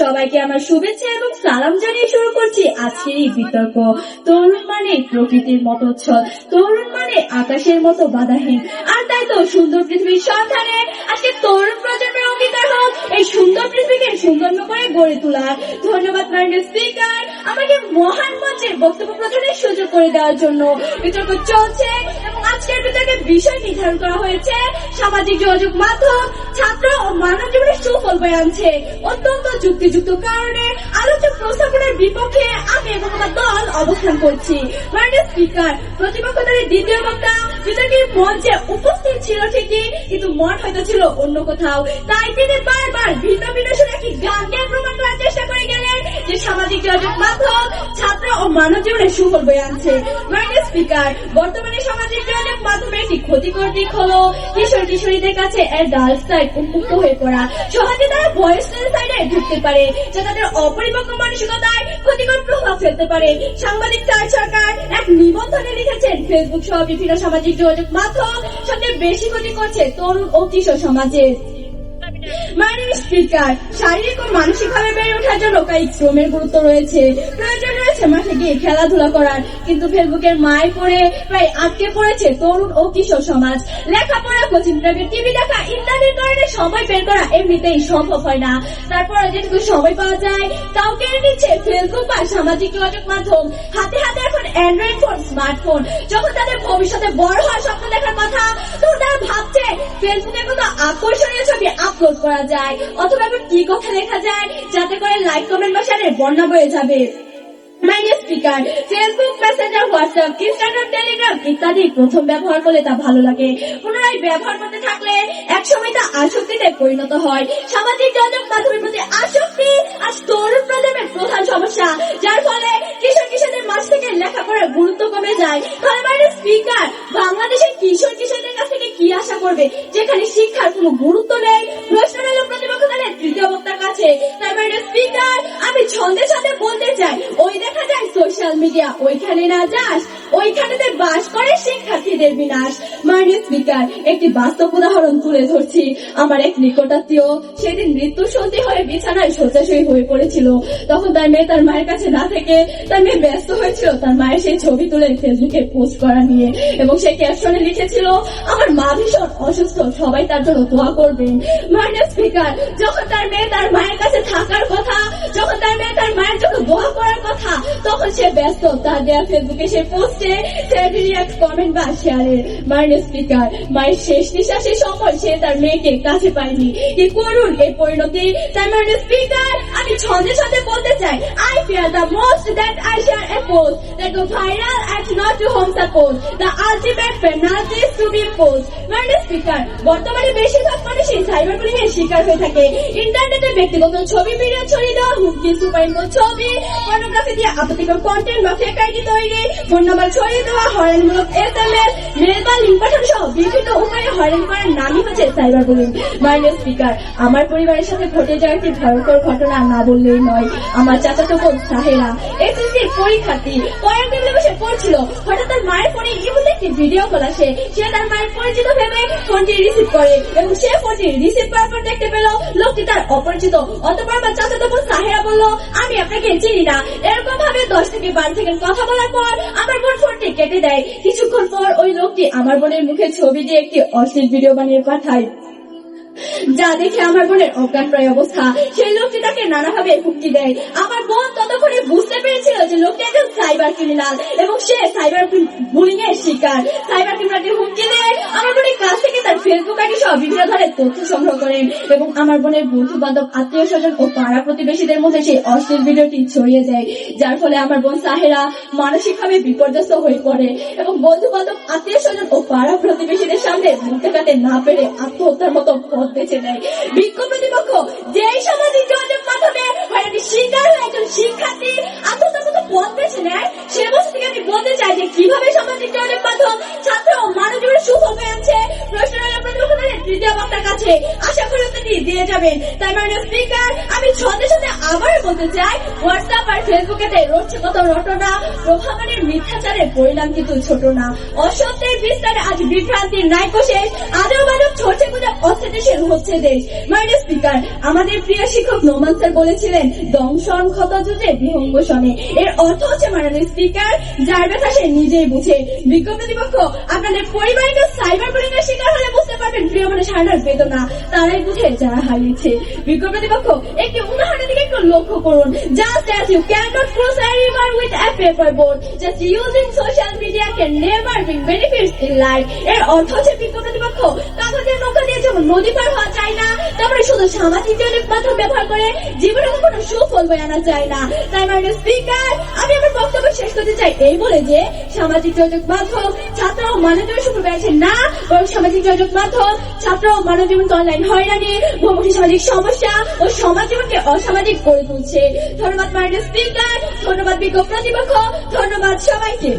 সবাইকে আমার শুভেচ্ছা এবং সালাম জানিয়ে শুরু করছি আজকের এই বিতর্ক। তরুণ মানে প্রকৃতির মতো উচ্ছল তরুণ মানে আকাশের মতো বাধাহীন। আর তাই তো সুন্দর পৃথিবীর সন্ধানে আজকে তরুণ প্রজন্মের অঙ্গীকার হোক, এই সুন্দর পৃথিবীকে সুন্দর করে গড়ে তোলার। ধন্যবাদ মাননীয় স্পিকার, আমাকে মহান মঞ্চে বক্তব্য প্রদানের সুযোগ করে দেওয়ার জন্য। বিতর্ক চলছে আজকের বিতর্কের বিষয় নির্ধারণ করা হয়েছে। সামাজিক যোগাযোগ মাধ্যম, ছাত্র ও মানব জীবনের সুফল বয়ে আনছে। অত্যন্ত যুক্তিযুক্ত কারণে আলোচক প্রস্তাবনার বিপক্ষে আমি এবং আমার দল অবস্থান করছি। মাননীয় স্পিকার প্রতিপক্ষ দলের দ্বিতীয় বক্তা বিতর্কের মঞ্চে উপস্থিত ছিল ঠিকই, কিন্তু মঠ হয়তো ছিল অন্য কোথাও। তাই তিনি বারবার ভিন্ন ভিন্ন সুরে একটি গান দিয়ে প্রমাণ করার চেষ্টা করে গেলেন যে সামাজিক যোগাযোগ মাধ্যম ছাত্র ও মানব জীবনের সুফল বয়ে আনছে। মাননীয় স্পিকার, বর্তমানে সামাজিক যোগাযোগ মাধ্যমে একটি ক্ষতিকর দিক হলো কিশোর কিশোরীদের কাছে ডার্ক সাইড উন্মুক্ত হয়ে পড়া। সহজে তারা ভয়েস সাইডে ঢুকতে পারে, যা তাদের অপরিপক্ক মানসিকতায় ক্ষতিকর প্রভাব ফেলতে পারে। সাংবাদিক তার সরকার এক নিবন্ধনে লিখেছেন ফেসবুক সহ বিভিন্ন সামাজিক যোগাযোগ মাধ্যম সবচেয়ে বেশি ক্ষতি করছে তরুণ ও কিশোর সমাজের মাননীয় স্পিকার শারীরিক ও মানসিকভাবে বেড়ে ওঠার জন্য কায়িক শ্রমের গুরুত্ব রয়েছে। প্রয়োজন রয়েছে মাঠে গিয়ে খেলাধুলা করার। কিন্তু ফেসবুকের মায় পড়ে, প্রায় আটকে পড়েছে তরুণ ও কিশোর সমাজ। লেখাপড়া, কোচিং প্রাইভেট টিভি দেখা ইত্যাদির কারণে সময় বের করা এমনিতেই সম্ভব হয় না। তারপরে যেটুকু সময় পাওয়া যায় কেড়ে নিচ্ছে ফেসবুক বা সামাজিক যোগাযোগ মাধ্যম। হাতে হাতে এখন অ্যান্ড্রয়েড ফোন স্মার্টফোন যখন তাদের ভবিষ্যতে বড় হওয়ার স্বপ্ন দেখার কথা, তখন তারা ভাবছে ফেসবুকে কত আকর্ষণীয় ছবি আপলোড করা যায়। অথবা এখন কি কথা লেখা যায়, যাতে করে লাইক কমেন্ট বা শেয়ারের বন্যা বয়ে যাবে। Speaker Facebook Messenger WhatsApp Instagram Telegram ইত্যাদি প্রথম ব্যবহার করলে তা ভালো লাগে। পুনরায় ব্যবহার করতে থাকলে একসময় তা আসক্তিতে পরিণত হয়। সামাজিক যোগাযোগ মাধ্যমের প্রতি আসক্তি আজ তরুণ প্রজন্মের প্রধান সমস্যা, যার ফলে কিশোর কিশোরদের মাঝ থেকে লেখাপড়ার গুরুত্ব কমে যায়। স্পিকার বাংলাদেশের কিশোর কিশোরদের কাছ থেকে কি আশা করবে? যেখানে শিক্ষার কোনো গুরুত্ব বক্তার কাছে স্পিকার আমি ছন্দে ছন্দে বলতে চাই। ওই দেখা যায় সোশ্যাল মিডিয়া ওইখানে না যাস, ওইখানেতে বাস করে শিক্ষার্থীদের বিনাশ। মাননীয় স্পিকার একটি বাস্তব উদাহরণ তুলে ধরছি। আমার এক নিকটাত্মীয় সেদিন মৃত্যু সন্ধি হয়ে বিছানায় শয্যাশয়ী হয়ে পড়েছিল। তখন তার মেয়ে তার মায়ের কাছে না থেকে তার মেয়ে ব্যস্ত হয়েছিল, তার মায়ের সেই ছবি তুলে ফেসবুকে পোস্ট করা নিয়ে এবং সে ক্যাপশনে লিখেছিল, আমার মা ভীষণ অসুস্থ, সবাই তার জন্য দোয়া করবে মাইনাস স্পিকার, যখন তার মেয়ে তার মায়ের কাছে থাকার কথা সে ব্যস্ত তার দেওয়া ফেসবুকে সে পোস্টে রিয়াক্ট কমেন্ট বা শেয়ারের মাইনাস স্পিকার মায়ের শেষ নিঃশ্বাসের সময় সে তার মেয়েকে কাছে পায়নি। কি করুন এই পরিণতি? তাই মাইনাস স্পিকার আমি ছন্দে ছন্দে বলতে চাই I fear the most that I share a post that go viral at not to home support the ultimate penalty to be post minus speaker বর্তমানে বেশিরভাগ মানুষই সাইবার বুলিং এর শিকার হয়ে থাকে। ইন্টারনেটে ব্যক্তিগত ছবি ভিডিও ছড়িয়ে দেওয়া, হুমকি সুপারিন্দ ছবি পর্নোগ্রাফি দিয়ে আপত্তিকর কন্টেন্ট বা ফেক আইডি তৈরি। ফোন নাম্বার ছড়িয়ে দেওয়া হয়রানিমূলক এস এম এস মেল বা লিঙ্ক পাঠানো সহ বিভিন্ন উপায়ে হয়রানি করার নামই হচ্ছে সাইবার বুলিং মাইনের স্পিকার আমার পরিবারের সাথে ঘটে যাওয়া একটি ভয়ঙ্কর ঘটনা, না বললেই নয়। আমার চাচাতো বোন সাহেরা এসএসসি পরীক্ষার্থী পরের টেবিলে বসে পড়ছিল। হঠাৎ তার মায়ের ফোনে ইমুলে একটি ভিডিও কল আসে। সে তার মায়ের পরিচিত ভেবে ফোনটি রিসিভ করে এবং সে ফোনটি রিসিভ করার পর দেখতে পেল, লোকটি তার অপরিচিত। অতপর আমার চাচাতো বোন সাহেরা বলল, আমি আপনাকে চিনি না। এরকম ভাবে দশ থেকে বারো সেকেন্ড কথা বলার পর আমার বোন ফোনটি কেটে দেয়। কিছুক্ষণ পর ওই লোকটি আমার বোনের মুখে ছবি দিয়ে একটি অশ্লীল ভিডিও বানিয়ে পাঠায়। যা দেখে আমার বোনের অজ্ঞান প্রায় অবস্থা। সেই লোকটি তাকে নানাভাবে হুমকি দেয়। আমার বোন ততক্ষণে বুঝতে পেরেছিল যে লোকটি একজন সাইবার ক্রিমিনাল এবং সে সাইবার বুলিং এর শিকার। সাইবার ক্রিমিনালটি হুমকি দেয় আমার বোনের কাছ থেকে ফেসবুক আইডি সহ বিভিন্ন ধরনের তথ্য সংগ্রহ করেন এবং আমার বোনের বন্ধু বান্ধব আত্মীয় স্বজন ও পাড়া প্রতিবেশীদের মধ্যে সেই অশ্লীল ভিডিওটি ছড়িয়ে যায়, যার ফলে আমার বোন সাহেরা মানসিকভাবে বিপর্যস্ত হয়ে পড়ে এবং বন্ধু বান্ধব আত্মীয় স্বজন ও পাড়া প্রতিবেশীদের সামনে মুখে কাটে না পেরে আত্মহত্যার মতো পথ বেছে নেয়। বিক্ষোভ প্রতিপক্ষ, যেই সামাজিক যোগাযোগ মাধ্যমে শিকার হয়ে একজন শিক্ষার্থী আত্মহত্যার মতো পথ বেছে নেয়, সে বছর থেকে আমি বলতে চাই যে কীভাবে সামাজিক যোগাযোগ মাধ্যম ছাত্র ও মানব জীবনে তৃতীয় কাছে আশা করি তিনি দিয়ে যাবেন। তাই মাননীয় স্পিকার আমি ছন্দে ছন্দে আবার বলতে চাই হোয়াটসঅ্যাপ আর ফেসবুকেতে রয়েছে কত রটনা পরিণাম কিন্তু ছোট না। অসত্যের বিস্তারে আজ বিভ্রান্তির ছড়ছে হচ্ছে দেশ। মাইন্ড স্পিকার আমাদের প্রিয় শিক্ষক নোমান স্যার বলেছিলেন, দংশন ক্ষত যুদ্ধে বিহঙ্গ শনে। এর অর্থ হচ্ছে, মাননীয় স্পিকার যার ব্যথা সে নিজেই বুঝে। বিজ্ঞ প্রতিপক্ষ আপনাদের পরিবারকে শিকার পারবেন প্রিয় মনে সারানোর বেদনা তারাই বুঝে যারা হারিয়েছে। বিজ্ঞ পক্ষ একটি উদাহরণের দিকে একটু লক্ষ্য করুন just as you cannot cross a river with a paper boat just using social media can never bring benefits in life. এর অর্থ হচ্ছে বিজ্ঞ প্রতিপক্ষ কাগজের নৌকা দিয়ে যেমন নদী পার হওয়া যায় না তারপরে শুধু সামাজিক যোগাযোগ মাধ্যম ব্যবহার করে জীবনে কোনো সুফল বয়ে আনা যায় না। তাই মানে স্পিকার আমি আমার বক্তব্য শেষ করতে চাই এই বলে যে, সামাজিক যোগাযোগ মাধ্যম ছাত্র ও জীবন শুধু বেড়েছে না, বরং সামাজিক যোগাযোগ মাধ্যম ছাত্র ও মানব জীবন অনলাইন হয়রানি, বহুমুখী সামাজিক সমস্যা ও সমাজ জীবনকে অসামাজিক করে তুলছে। ধন্যবাদ মাইন্ড স্পিকার ধন্যবাদ বিজ্ঞ প্রতিপক্ষ। ধন্যবাদ সবাইকে।